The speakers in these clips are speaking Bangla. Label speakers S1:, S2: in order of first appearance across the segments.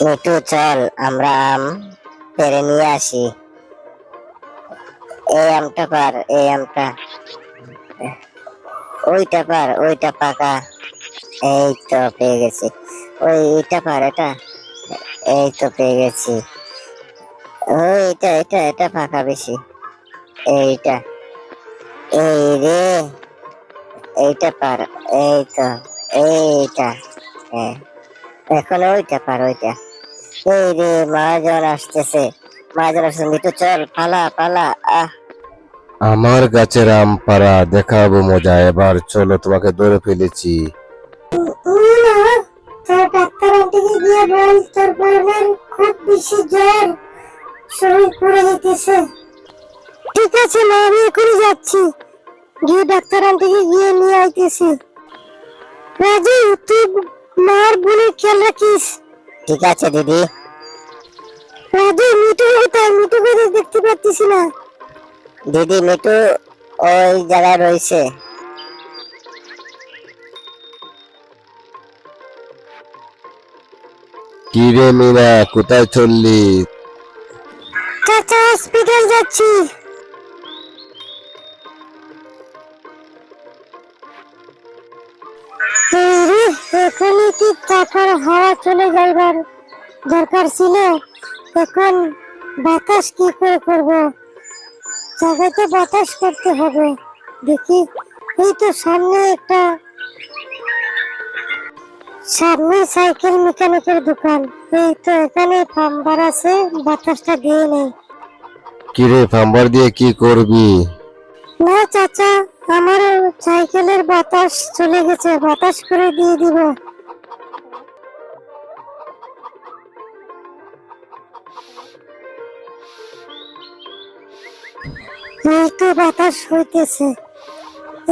S1: মিটু চল, আমরা আম পেরে নিয়ে আসি। এই আমটা পার, এই আমটা। ওইটা পার, ওইটা পাকা। এই তো পেয়ে গেছি। ওই এটা পার, এটা। এই তো পেয়ে গেছি। ওই এটা এটা এটা পাকা বেশি। এইটা। এই রে। এইটা পার, এই তো, এইটা। হ্যাঁ। এখন ওইটা পার ওইটা। এই রে মহাজন আসতেছে। মহাজন আসতেছে মিটু চল পালা পালা আহ।
S2: আমার গাছের আম পাড়া দেখাবো মজা। এবার চলো তোমাকে ধরে ফেলেছি।
S3: ডাক্তার আন্টিকে গিয়ে বল তোর খুব বেশি জ্বর শরীর পুড়ে যেতেছে ঠিক আছে মা আমি এখনই যাচ্ছি। গিয়ে ডাক্তার আন্টিকে গিয়ে নিয়ে আইতেছি। রাজু তুই মার বোনের খেয়াল রাখিস।
S1: ঠিক আছে দিদি।
S3: রাজু মিটু কোথায় মিটু কোথায় দেখতে পাচ্ছিস না।
S1: দিদি মিটু ওই জায়গায় রয়েছে।
S2: কি রে মিনা কোথায় চললি?
S3: চাচা হসপিটাল যাচ্ছি। এখনই কি টাকার হাওয়া চলে যাইবার দরকার ছিল। এখন বাতাস কি করে করব? জায়গাতে বাতাস করতে হবে। দেখি এই তো সামনে একটা সামনে সাইকেল মেকানিকের দোকান। এই তো এখানে পাম্বার আছে বাতাসটা দিয়ে নেই
S2: দিয়ে কি করবি?
S3: না চাচা আমার সাইকেলের বাতাস চলে গেছে, বাতাস করে দিয়ে দিব। এই তো বাতাস হইতেছে,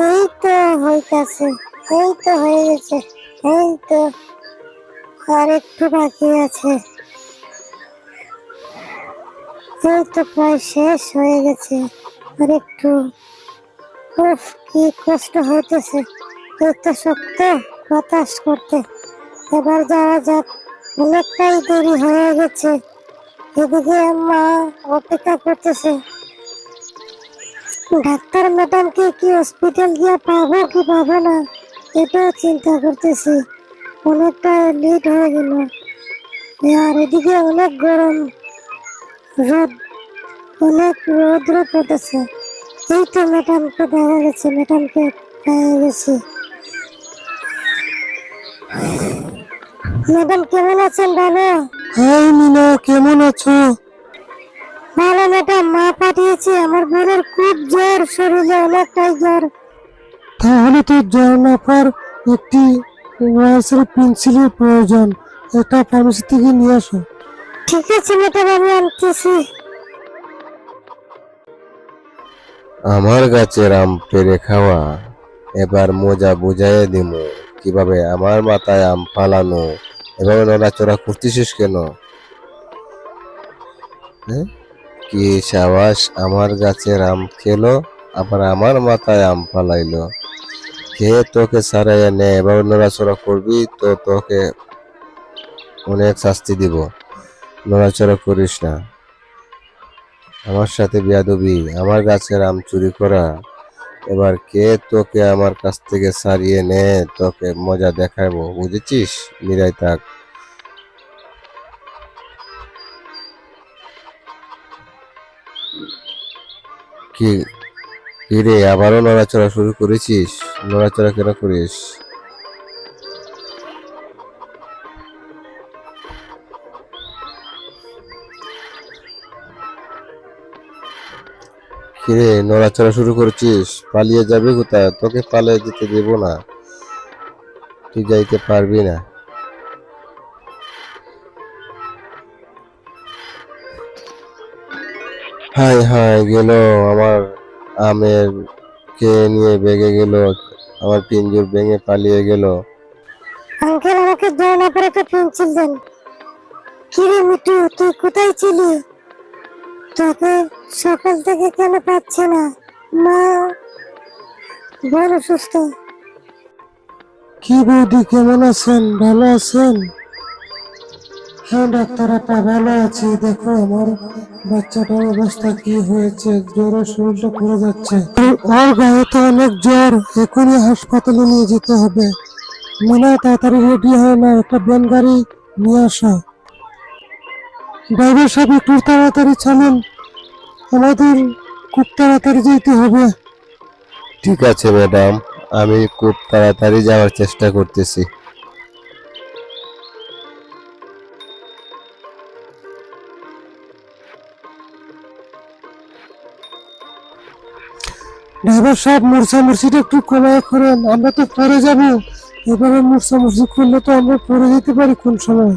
S3: এই তো হইতাছে, এই তো হয়ে গেছে, এই তো আর একটু বাকি আছে। এই তো প্রায় শেষ হয়ে গেছে, আর একটু উফ, কি কষ্ট হইতেছে। এত শক্ত বাতাস করতে। এবার যাওয়া যাক, অনেকটাই দেরি হয়ে গেছে। এদিকে মা অপেক্ষা করতেছে। ডাক্তার ম্যাডামকে কি হসপিটাল গিয়ে পাবো কি পাবো না, এটাও চিন্তা করতেছি। অনেকটা লেট হয়ে গেল। আর এদিকে অনেক গরম, রোদ, অনেক রৌদ্র পড়তেছে। এই তো ম্যাডামকে দেখা গেছে ম্যাডামকে পেয়ে গেছি। ম্যাডাম কেমন আছেন ভালো
S4: হাই মিনা কেমন আছো?
S3: ভালো ম্যাডাম মা পাঠিয়েছে আমার বোনের খুব জ্বর শরীরে অনেকটাই জ্বর।
S4: তাহলে তো জর্নাফার একটি ওয়াসের পেন্সিলের প্রয়োজন। এটা ফার্মেসি থেকে নিয়ে আসো।
S3: ঠিক আছে ম্যাডাম আমি আনতেছি।
S2: আমার গাছের আম পেরে খাওয়া, এবার মজা বুঝাইয়ে দিমু, কীভাবে আমার মাথায় আম ফালানো, এভাবে নড়াচড়া করতেছিস কেন? হ্যাঁ? কি সাবাস, আমার গাছের আম খেলো, আবার আমার মাথায় আম ফালাইলো। খেয়ে তোকে সারাইয়া নে এভাবে নড়াচড়া করবি, তো তোকে অনেক শাস্তি দিব। নড়াচড়া করিস না। আমার সাথে বিয়াদবি, আমার গাছের আম চুরি করা। এবার কে তোকে আমার কাছ থেকে সারিয়ে নে, তোকে মজা দেখাবো, বুঝেছিস? মিরাই থাক। কি রে, আবারও নড়াচড়া শুরু করেছিস? নড়াচড়া কেন করিস? কিরে, নড়াচড়া শুরু করেছিস? পালিয়ে যাবি কোথায়? তোকে পালিয়ে যেতে দেব না। তুই যাইতে পারবি না। হাই হাই, গেল আমার আমের কে নিয়ে বেগে গেল। আমার পিঞ্জুর ভেঙে পালিয়ে গেল।
S3: আঙ্কেল, আমাকে জ্বর না পরে একটা পেন্সিল দেন। কিরে, মিটু, তুই কোথায় ছিলি? তোকে সকাল থেকে কেন পাচ্ছে না? মা বড় সুস্থ।
S4: কি বৌদি, কেমন আছেন? ভালো আছেন? হ্যাঁ ডাক্তার আপা ভালো আছি। দেখো, আমার বাচ্চাটার অবস্থা কি হয়েছে? জ্বরে শরীরটা পড়ে যাচ্ছে। ওর গায়ে তো অনেক জ্বর। এখনই হাসপাতালে নিয়ে যেতে হবে। মনে হয় তাড়াতাড়ি রেডি হয় না। একটা ব্যান গাড়ি নিয়ে আসো। ড্রাইভার সাহেব একটু তাড়াতাড়ি চালান। আমাদের খুব তাড়াতাড়ি যেতে হবে।
S2: ঠিক আছে ম্যাডাম। আমি খুব তাড়াতাড়ি যাওয়ার চেষ্টা করতেছি।
S4: ড্রাইভার সাহেব মুরসা মুরসিটা একটু কমায় করেন। আমরা তো পরে যাব। এভাবে মুরসা মুরসি করলে তো আমরা পরে যেতে পারি কোন সময়?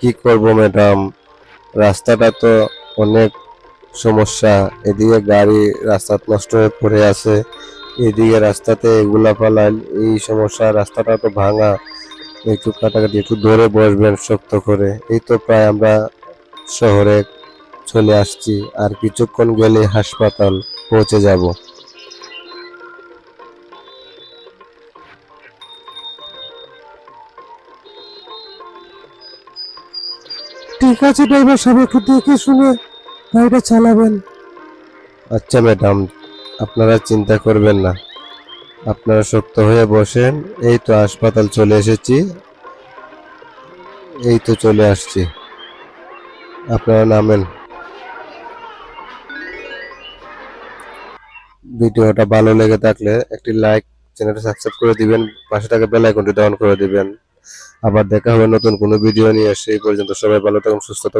S2: কি করব ম্যাডাম রাস্তাটা তো অনেক সমস্যা। এদিকে গাড়ি রাস্তা নষ্ট হয়ে পড়ে আছে। এদিকে রাস্তাতে এগুলা পালান এই সমস্যা। রাস্তাটা তো ভাঙা। একটু কাটাকাটি, একটু ধরে বসবেন শক্ত করে। এই তো প্রায় আমরা শহরে চলে আসছি। আর কিছুক্ষণ গেলে হাসপাতাল পৌঁছে যাব।
S4: ঠিক আছে ড্রাইভার সাহেব, একটু দেখে শুনে গাড়িটা চালাবেন।
S2: আচ্ছা ম্যাডাম আপনারা চিন্তা করবেন না। আপনারা শক্ত হয়ে বসেন। এই তো হাসপাতাল চলে এসেছি। এই তো চলে আসছি। আপনারা নামেন। ভিডিওটা ভালো লেগে থাকলে একটি লাইক চ্যানেলটা সাবস্ক্রাইব করে দিবেন। পাশে থাকা বেল আইকনটি ডাউন করে দিবেন। আবার দেখা হবে নতুন কোনো ভিডিও নিয়ে। সেই পর্যন্ত সবাই ভালো থাকুন সুস্থ